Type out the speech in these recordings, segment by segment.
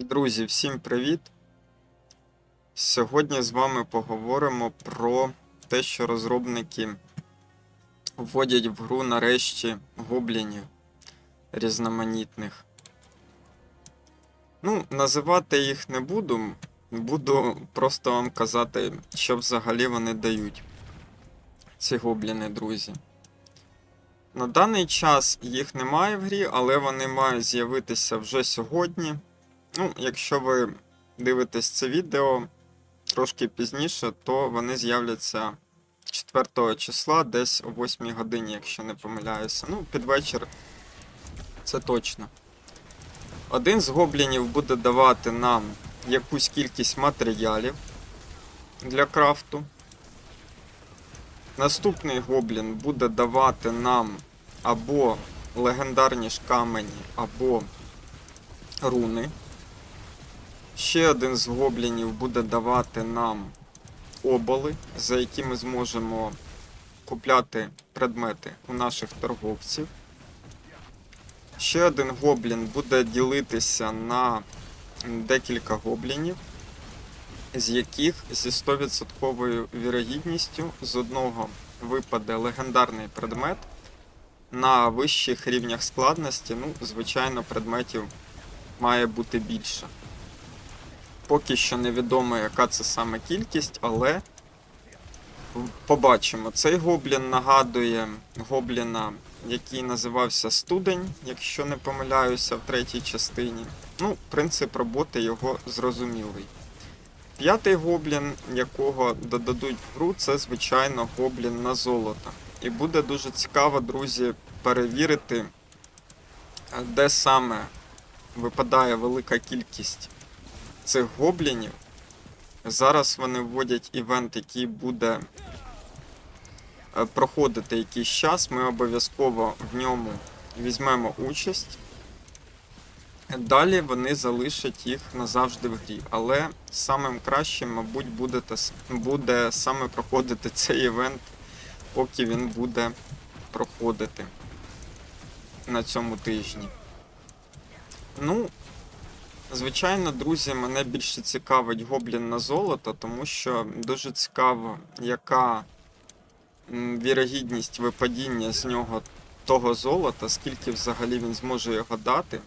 Друзі, всім привіт! Сьогодні з вами поговоримо про те, що розробники вводять в гру нарешті гоблінів різноманітних. Ну, називати їх не буду, буду просто вам казати, що взагалі вони дають. Ці гобліни, друзі. На даний час їх немає в грі, але вони мають з'явитися вже сьогодні. Ну, якщо ви дивитесь це відео трошки пізніше, то вони з'являться 4 числа, десь о 8 годині, якщо не помиляюся. Ну, під вечір це точно. Один з гоблінів буде давати нам якусь кількість матеріалів для крафту. Наступний гоблін буде давати нам або легендарні ж камені, або руни. Ще один з гоблінів буде давати нам оболи, за які ми зможемо купляти предмети у наших торговців. Ще один гоблін буде ділитися на декілька гоблінів, з яких зі 100% вірогідністю з одного випаде легендарний предмет. На вищих рівнях складності, ну, звичайно, предметів має бути більше. Поки що невідомо, яка це саме кількість, але побачимо. Цей гоблін нагадує гобліна, який називався Студень, якщо не помиляюся, в третій частині. Ну, принцип роботи його зрозумілий. П'ятий гоблін, якого додадуть в гру, це, звичайно, гоблін на золото. І буде дуже цікаво, друзі, перевірити, де саме випадає велика кількість цих гоблінів. Зараз вони вводять івент, який буде е, проходити якийсь час. Ми обов'язково в ньому візьмемо участь. Далі вони залишать їх назавжди в грі. Але самим кращим, мабуть, буде, буде саме проходити цей івент, поки він буде проходити на цьому тижні. Ну, Звичайно, друзі, мене більше цікавить гоблін на золото, тому що дуже цікаво, яка вірогідність випадіння з нього того золота, скільки взагалі він зможе його дати,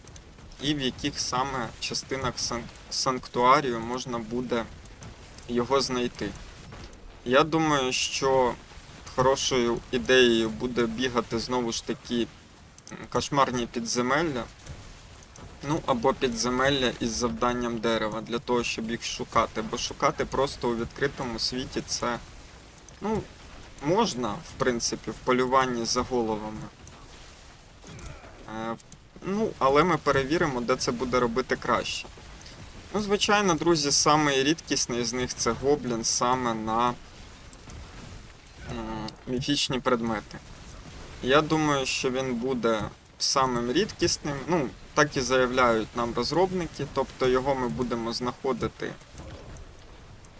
і в яких саме частинах сан- санктуарію можна буде його знайти. Я думаю, що хорошою ідеєю буде бігати знову ж таки кошмарні підземелля. Ну, або підземелля із завданням дерева для того, щоб їх шукати. Бо шукати просто у відкритому світі це. Ну, можна, в принципі, в полюванні за головами. Е, ну, але ми перевіримо, де це буде робити краще. Ну, звичайно, друзі, самий рідкісний з них це гоблін саме на м, міфічні предмети. Я думаю, що він буде самим рідкісним. Ну, так і заявляють нам розробники, тобто його ми будемо знаходити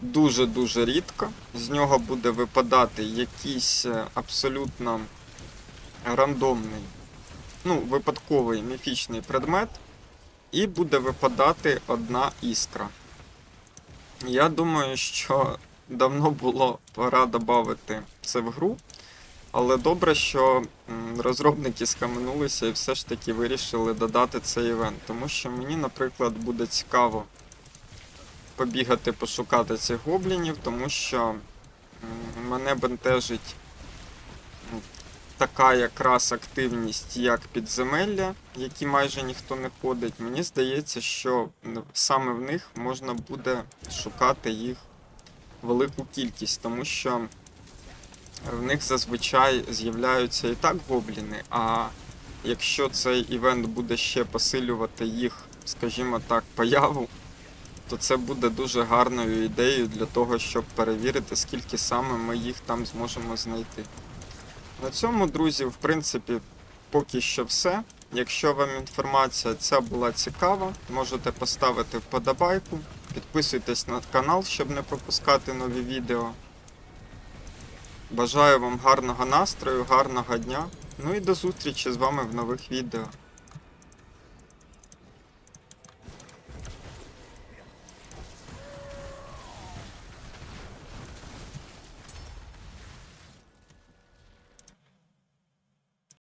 дуже-дуже рідко. З нього буде випадати якийсь е, абсолютно рандомний, ну, випадковий міфічний предмет, і буде випадати одна іскра. Я думаю, що давно було пора додати це в гру. Але добре, що розробники скаменулися і все ж таки вирішили додати цей івент. Тому що мені, наприклад, буде цікаво побігати, пошукати цих гоблінів, тому що мене бентежить така якраз активність, як підземелля, які майже ніхто не ходить. Мені здається, що саме в них можна буде шукати їх велику кількість, тому що. В них зазвичай з'являються і так гобліни, а якщо цей івент буде ще посилювати їх, скажімо так, появу, то це буде дуже гарною ідеєю для того, щоб перевірити, скільки саме ми їх там зможемо знайти. На цьому, друзі, в принципі, поки що все. Якщо вам інформація ця була цікава, можете поставити вподобайку, підписуйтесь на канал, щоб не пропускати нові відео. Бажаю вам гарного настрою, гарного дня. Ну і до зустрічі з вами в нових відео.